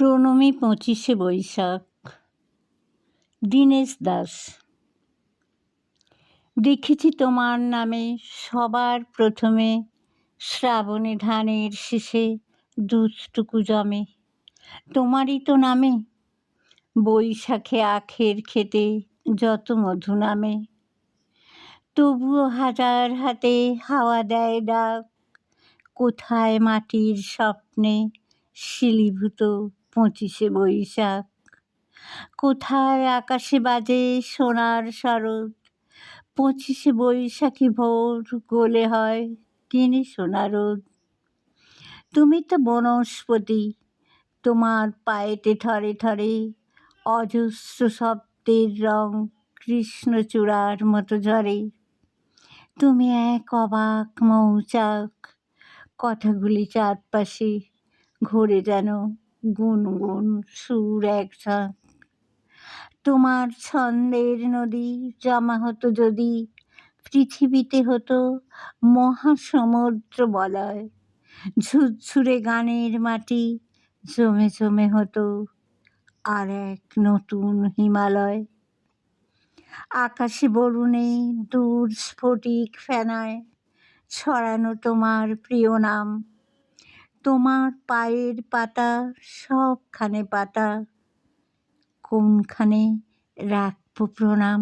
প্রণমী পঁচিশে বৈশাখ। দীনেশ দাস। দেখেছি তোমার নামে সবার প্রথমে শ্রাবণে ধানের শেষে দুধটুকু জমে। তোমারই তো নামে বৈশাখে আখের খেতে যত মধু নামে। তবুও হাজার হাতে হাওয়া দেয় ডাক, কোথায় মাটির স্বপ্নে শিলীভূত পঁচিশে বৈশাখ। কোথায় আকাশে বাজে সোনার শরৎ? পঁচিশে বৈশাখী ভোর গোলে হয় কিনে সোনা রোদ। তুমি তো বনস্পতি, তোমার পায়েতে থরে থরে অজস্র শব্দের রং কৃষ্ণচূড়ার মতো ঝরে। তুমি এক অবাক মৌচাক, কথাগুলি চারপাশে ঘোরে যেন গুনগুন সুর এক তোমার ছন্দের নদী জমা হতো যদি, পৃথিবীতে হতো মহাসমুদ্র বলয়। ঝুরঝুরে গানের মাটি জমে জমে হতো আর এক নতুন হিমালয়। আকাশে বরুণে দূর স্ফটিক ফেনায় ছড়ানো তোমার প্রিয় নাম। তোমার পায়ের পাতা সবখানে পাতা। কোনখানে রাখব প্রণাম?